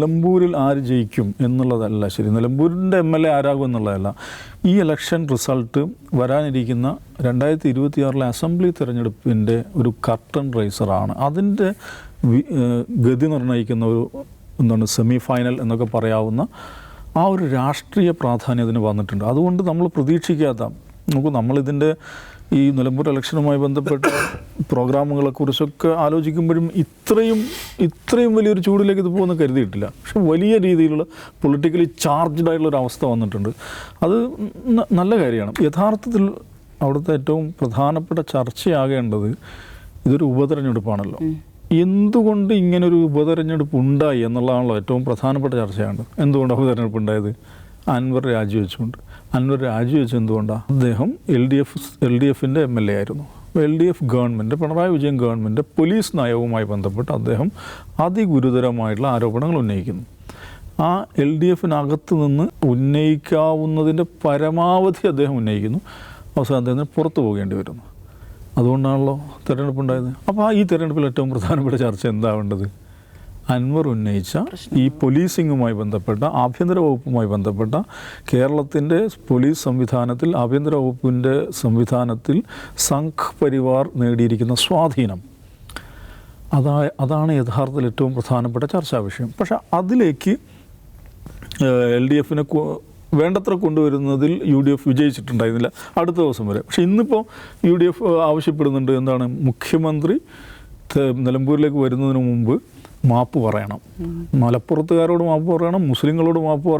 നിലമ്പൂരിൽ ആര് ജയിക്കും എന്നുള്ളതല്ല ശരി. നിലമ്പൂരിന്റെ എം എൽ എ ആരാകും എന്നുള്ളതല്ല. ഈ ഇലക്ഷൻ റിസൾട്ട് വരാനിരിക്കുന്ന രണ്ടായിരത്തി ഇരുപത്തിയാറിലെ അസംബ്ലി തിരഞ്ഞെടുപ്പിന്റെ ഒരു കർട്ടൺ റൈസറാണ് അതിന്റെ ഗതി നിർണയിക്കുന്ന ഒരു എന്താണ് സെമി ഫൈനൽ എന്നൊക്കെ പറയാവുന്ന ആ ഒരു രാഷ്ട്രീയ പ്രാധാന്യം അതിന് വന്നിട്ടുണ്ട്. അതുകൊണ്ട് നമ്മൾ പ്രതീക്ഷിക്കാത്ത നമുക്ക് നമ്മളിതിന്റെ ഈ നിലമ്പൂർ ഇലക്ഷനുമായി ബന്ധപ്പെട്ട പ്രോഗ്രാമുകളെക്കുറിച്ചൊക്കെ ആലോചിക്കുമ്പോഴും ഇത്രയും ഇത്രയും വലിയൊരു ചൂടിലേക്ക് ഇത് പോകുമെന്ന് കരുതിയിട്ടില്ല. പക്ഷെ വലിയ രീതിയിലുള്ള പൊളിറ്റിക്കലി ചാർജ്ഡ് ആയിട്ടുള്ള ഒരു അവസ്ഥ വന്നിട്ടുണ്ട്. അത് നല്ല കാര്യമാണ്. യഥാർത്ഥത്തിൽ അവിടുത്തെ ഏറ്റവും പ്രധാനപ്പെട്ട ചർച്ചയാകേണ്ടത് ഇതൊരു ഉപതെരഞ്ഞെടുപ്പാണല്ലോ. എന്തുകൊണ്ട് ഇങ്ങനൊരു ഉപതെരഞ്ഞെടുപ്പ് ഉണ്ടായി എന്നുള്ളതാണല്ലോ ഏറ്റവും പ്രധാനപ്പെട്ട ചർച്ചയാണ്. എന്തുകൊണ്ടാണ് ഉപതെരഞ്ഞെടുപ്പ് ഉണ്ടായത്? അൻവർ രാജിവെച്ചുകൊണ്ട്. അൻവർ രാജിവെച്ച് എന്തുകൊണ്ടാണ് അദ്ദേഹം L D F L D എഫിന്റെ എം എൽ എ ആയിരുന്നു. L D F government Pinarayi Vijayan government police നയവുമായി ബന്ധപ്പെട്ട് അദ്ദേഹം അതിഗുരുതരമായിട്ടുള്ള ആരോപണങ്ങൾ ഉന്നയിക്കുന്നു. ആ എൽ ഡി എഫിനകത്ത് നിന്ന് ഉന്നയിക്കാവുന്നതിന്റെ പരമാവധി അദ്ദേഹം ഉന്നയിക്കുന്നു. അവസാനം അദ്ദേഹത്തിന് പുറത്തു പോകേണ്ടി വരുന്നു. അതുകൊണ്ടാണല്ലോ തിരഞ്ഞെടുപ്പ് ഉണ്ടായത്. അപ്പോൾ ഈ തിരഞ്ഞെടുപ്പിൽ ഏറ്റവും പ്രധാനപ്പെട്ട ചർച്ച എന്താവേണ്ടത്? അൻവർ ഉന്നയിച്ച ഈ പോലീസിങ്ങുമായി ബന്ധപ്പെട്ട ആഭ്യന്തര വകുപ്പുമായി ബന്ധപ്പെട്ട കേരളത്തിന്റെ പോലീസ് സംവിധാനത്തിൽ ആഭ്യന്തര വകുപ്പിന്റെ സംവിധാനത്തിൽ സംഘ് പരിവാർ നേടിയിരിക്കുന്ന സ്വാധീനം. അതാ അതാണ് യഥാർത്ഥത്തിൽ ഏറ്റവും പ്രധാനപ്പെട്ട ചർച്ചാ വിഷയം. പക്ഷെ അതിലേക്ക് എൽ ഡി എഫിനെ വേണ്ടത്ര കൊണ്ടുവരുന്നതിൽ യു ഡി എഫ് വിജയിച്ചിട്ടുണ്ടായിരുന്നില്ല അടുത്ത ദിവസം വരെ. പക്ഷെ ഇന്നിപ്പോൾ യു ഡി എഫ് ആവശ്യപ്പെടുന്നുണ്ട്. എന്താണ്? മുഖ്യമന്ത്രി നിലമ്പൂരിലേക്ക് വരുന്നതിന് മുമ്പ് മാപ്പ് പറയണം. മലപ്പുറത്തുകാരോട് മാപ്പ് പറയണം മുസ്ലിങ്ങളോട് മാപ്പ് പറയണം